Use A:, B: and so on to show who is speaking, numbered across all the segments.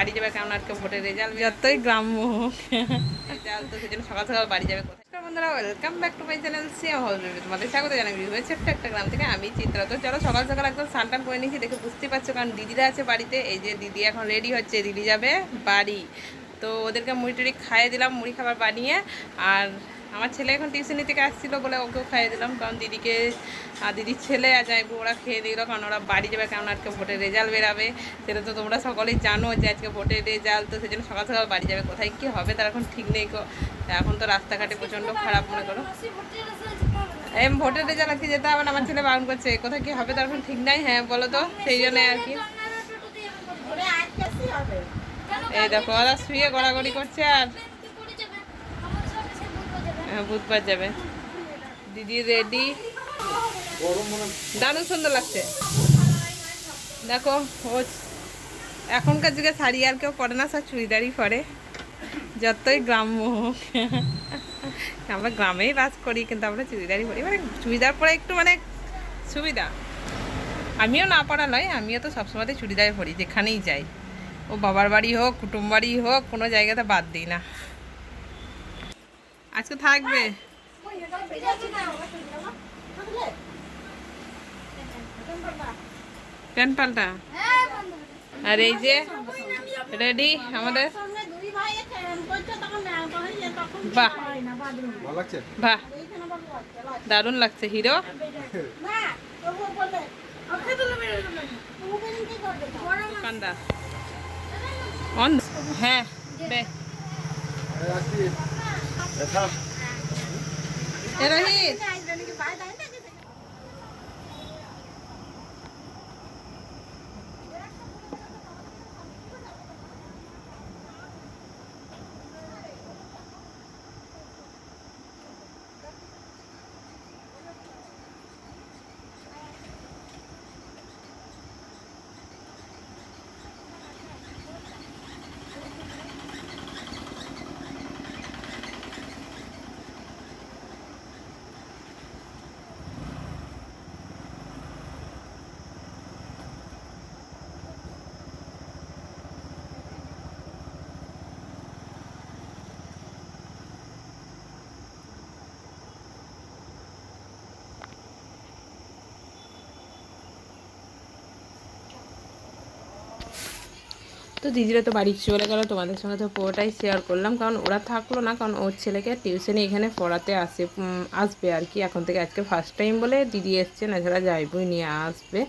A: বাড়ি যাবে কেমন আজকে ভোটের রেজাল্ট যতই গ্রাম্য হোক। রেজাল্ট তো, সেজন্য সকাল সকাল বাড়ি যাবে কোথায়? বন্ধুরা welcome back to my channel CM হল তোমাদের স্বাগত জানাই ছোট্ট একটা গ্রাম থেকে আমি চিত্রা। তো চলো, সকাল সকাল একদম স্নান করে নিয়েছি। দেখে বুঝতে পারছ, কারণ দিদিরা আছে বাড়িতে। এই যে দিদি এখন রেডি হচ্ছে, দিদি যাবে বাড়ি। তো ওদেরকে মুড়ি টুড়ি খাইয়ে দিলাম, মুড়ি খাবার বানিয়ে। আর আমার ছেলে এখন টিউশনি থেকে আসছিল বলে ওকেও খাইয়ে দিলাম কারণ দিদিকে আর দিদির ছেলে আর যাইবো ওরা খেয়ে দিল কারণ ওরা বাড়ি যাবে কারণ আজকে ভোটের রেজাল্ট বেরাবে। সেটা তো তোমরা সকলেই জানো যে আজকে ভোটের রেজাল্ট তো সেজন্য সকাল সকাল বাড়ি যাবে কোথায় কী হবে তার এখন ঠিক নেই গো। এখন তো রাস্তাঘাটে প্রচণ্ড খারাপ মনে করো। এম ভোটের রেজাল্ট আজকে যেতে হবে না আমার ছেলে বারণ করছে কোথায় কী হবে তার এখন ঠিক নাই হ্যাঁ বলো তো সেই জন্য আর কি। এই দেখো ওরা শুয়ে গড়াগড়ি করছে আর বুধবার যাবে। দিদি রেডি দারুণ সুন্দর লাগছে। দেখো, ও এখনকার যুগে শাড়ি আর কেউ পরে না, সব চুড়িদারই পরে। যতই গ্রাম্য হোক। আমরা গ্রামেই বাস করি, কিন্তু আমরা চুড়িদারই পরি। মানে চুড়িদার পরে একটু মানে সুবিধা। আমিও না পড়া নয়, আমিও তো সবসময় চুড়িদারে পরি, যেখানেই যাই। ও বাবার বাড়ি হোক কুটুম বাড়ি হোক, কোনো জায়গাতে বাদ দিই না। আজকে থাকবে। প্যান্ট পাল্টা। আর এই যে রেডি আমাদের? বাহ।
B: ভালো লাগছে?
A: বাহ। দারুণ লাগছে হিরো। দোকানদার। অন হ্যাঁ বে
B: এই
A: তো দিদিরা তো বাড়ি চলে গেল, তোমাদের সঙ্গে তো পুরোটাই শেয়ার করলাম। কারণ ওরা থাকল না, কারণ ওর ছেলেকে টিউশনে এখানে পড়াতে আসে আসবে আর কি। এখন থেকে আজকে ফার্স্ট টাইম বলে দিদি এসছে না ছাড়া যাইবই নিয়ে আসবে।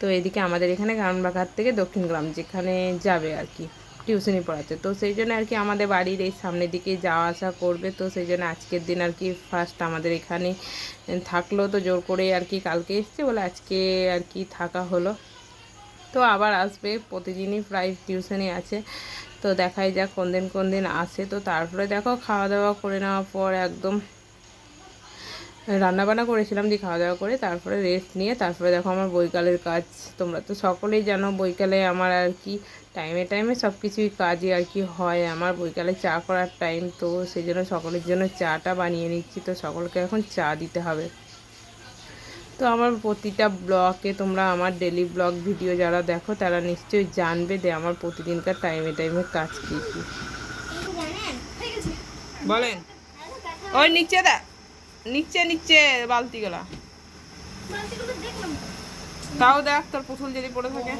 A: তো এদিকে আমাদের এখানে গ্রামবাঘাট থেকে দক্ষিণ গ্রাম যেখানে যাবে আর কি টিউশনি পড়াতে। তো সেই জন্য আর কি আমাদের বাড়ির এই সামনের দিকে যাওয়া আসা করবে। তো সেই জন্য আজকের দিন আর কি ফার্স্ট আমাদের এখানে থাকল। তো জোর করে আর কি কালকে এসছে বলে আজকে আর কি থাকা হলো। তো আবার আসবে, প্রতিদিনই প্রায় টিউশনে আছে। তো দেখাই যাক কোন দিন কোন দিন আসে। তো তারপরে দেখো খাওয়া দাওয়া করে নেওয়ার পর একদম রান্নাবান্না করেছিলাম দিয়ে খাওয়া দাওয়া করে তারপরে রেস্ট নিয়ে তারপরে দেখো আমার বৈকালের কাজ। তোমরা তো সকলেই জানো বৈকালে আমার আর কি টাইমে টাইমে সব কিছুই কাজই আর কি হয়। আমার বৈকালে চা করার টাইম তো সেই জন্য সকলের জন্য চাটা বানিয়ে নিচ্ছি। তো সকলকে এখন চা দিতে হবে। তো আমার প্রতিটা ব্লগে তোমরা আমার ডেলি ব্লগ ভিডিও যারা দেখো, তারা নিশ্চয়ই জানবে যে আমার প্রতিদিনকার টাইমে টাইমে কাজ কী কী। বলেন। ওই নিচে দা নিচে নিচে বালতিগুলা। তাও দেখ, তোর পুতুল যদি পড়ে থাকে।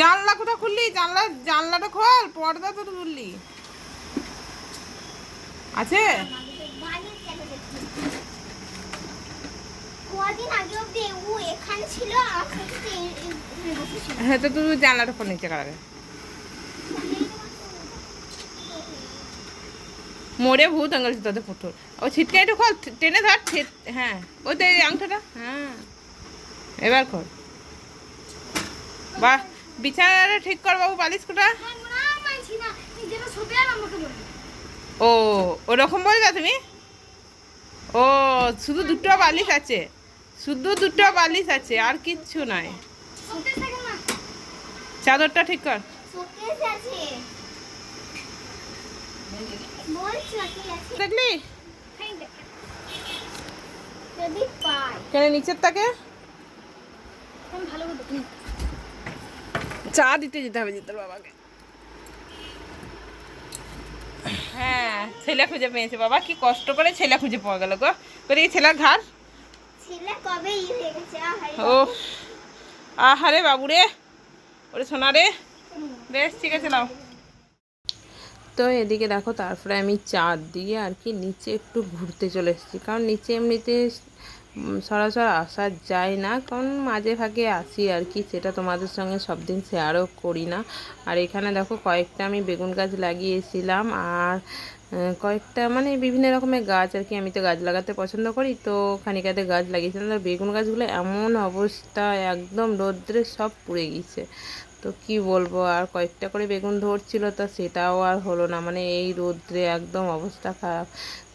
A: জানলা কোথা খুললি? জানলা, জানলাটা খোল, পর্দা তো খুললি আছে?
C: কদিন আগে অব্দি ও এখানে ছিল আর সেটাতে বসেছিল
A: হ্যাঁ তো তুই জানলাটা খোল নিচে কারাগে মোড়ে ভূত আঙ্গাল তোদের পুতুল। ও ছিটকে একটু খোল টেনে ধর হ্যাঁ ওই তো এই আংটাটা। হ্যাঁ। এবার খোল। বাহ বিছানাটা ঠিক কর বাবু বালিশ কোটা।
C: হ্যাঁ,
A: ও ওরকম বলবে তুমি? ও শুধু দুটো বালিশ আছে। শুধু দুটো বালিশ আছে, আর কিচ্ছু নাই। চাদরটা ঠিক কর। দেখলি? কেন নিচের তাকে? চা দিতে যেতে হবে জিতল বাবাকে। হ্যাঁ ছেলে খুঁজে পেয়েছে বাবা, কি কষ্ট করে ছেলে খুঁজে পাওয়া গেল গো। করে ছেলের ঘর ও আহারে বাবুরে। ওরে সোনা রে বেশ, ঠিক আছে, নাও। তো এদিকে দেখো, তারপরে আমি চার দিয়ে আর কি নিচে একটু ঘুরতে চলে এসেছি। কারণ নিচে এমনিতে সরাসর আসা যায় না। কারণ মাঝে ফাঁকে আসি আর কি, সেটা তোমাদের সঙ্গে সব দিন শেয়ারও করি না। আর এখানে দেখো, কয়েকটা আমি বেগুন গাছ লাগিয়েছিলাম। আর কয়েকটা মানে বিভিন্ন রকমের গাছ আর কি, আমি তো গাছ লাগাতে পছন্দ করি, তো খানিকাতে গাছ লাগিয়েছিলাম। তো বেগুন গাছগুলো এমন অবস্থা, একদম রোদ্রে সব পুড়ে গিয়েছে। তো কি বলব, আর কয়েকটা করে বেগুন ধরছিল, তো সেটাও আর হলো না। মানে এই রোদ্রে একদম অবস্থা খারাপ।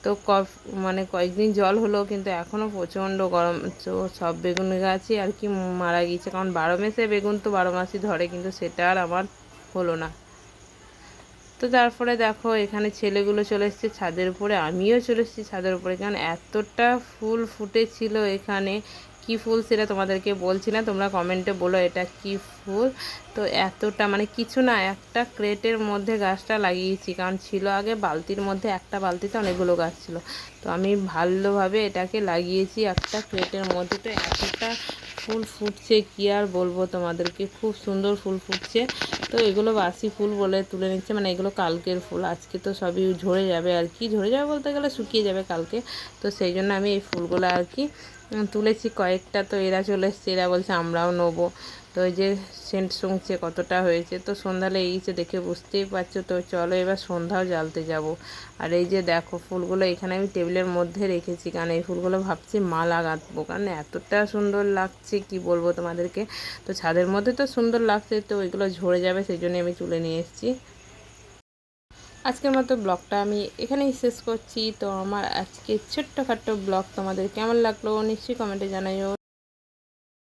A: তো কফ মানে কয়েকদিন জল হলো, কিন্তু এখনও প্রচণ্ড গরম। তো সব বেগুন গাছই আর কি মারা গিয়েছে। কারণ বারো মাসে বেগুন তো বারো মাসই ধরে, কিন্তু সেটা আর আমার হলো না। তো তারপরে দেখো, এখানে ছেলেগুলো চলে এসেছে ছাদের উপরে, আমিও চলে এসেছি ছাদের উপরে। কারণ এতটা ফুল ফুটেছিল এখানে? কি ফুল সেটা তোমাদেরকে বলছি না, তোমরা কমেন্টে বলো এটা কি ফুল? তো এতটা মানে কিছু না, একটা ক্রেটের মধ্যে গাছটা লাগিয়েছি, কারণ ছিল আগে বালতির মধ্যে, একটা বালতিতে অনেকগুলো গাছ ছিল। তো আমি ভালোভাবে এটাকে লাগিয়েছি একটা ক্রেটের মধ্যে, তো এতটা ফুল ফুটছে, কি আর বলব তোমাদেরকে? খুব সুন্দর ফুল ফুটছে। তো এগুলো বাসি ফুল বলে তুলে নিচ্ছে। মানে এগুলো কালকের ফুল। আজকে তো সবই ঝরে যাবে আর কি। ঝরে যাবে বলতে গেলে শুকিয়ে যাবে কালকে। তো সেই জন্য আমি এই ফুলগুলো আর কি তুলেছি কয়েকটা। তো এরা চলে এসছে। এরা বলছে, আমরাও নেব। তো এই যে সেন্ট শুংছে কতটা হয়েছে, তো সন্ধ্যা লেগেছে দেখে বুঝতেই পারছ, তো চলো এবার সন্ধ্যাও জ্বালতে যাব। আর এই যে দেখো ফুলগুলো এখানে আমি টেবিলের মধ্যে রেখেছি, কারণ এই ফুলগুলো ভাবছি মালা গাঁথবো কারণ এতটা সুন্দর লাগছে, কি বলব তোমাদেরকে? তো ছাদের মধ্যে তো সুন্দর লাগছে, তো ওইগুলো ঝরে যাবে, সেই জন্য আমি তুলে নিয়ে এসেছি। আজকের মতো ব্লগটা আমি এখানেই শেষ করছি, তো আমার আজকে ছোট্টখাট্ট ব্লগ তোমাদের কেমন লাগল, নিশ্চয়ই কমেন্টে জানাইও।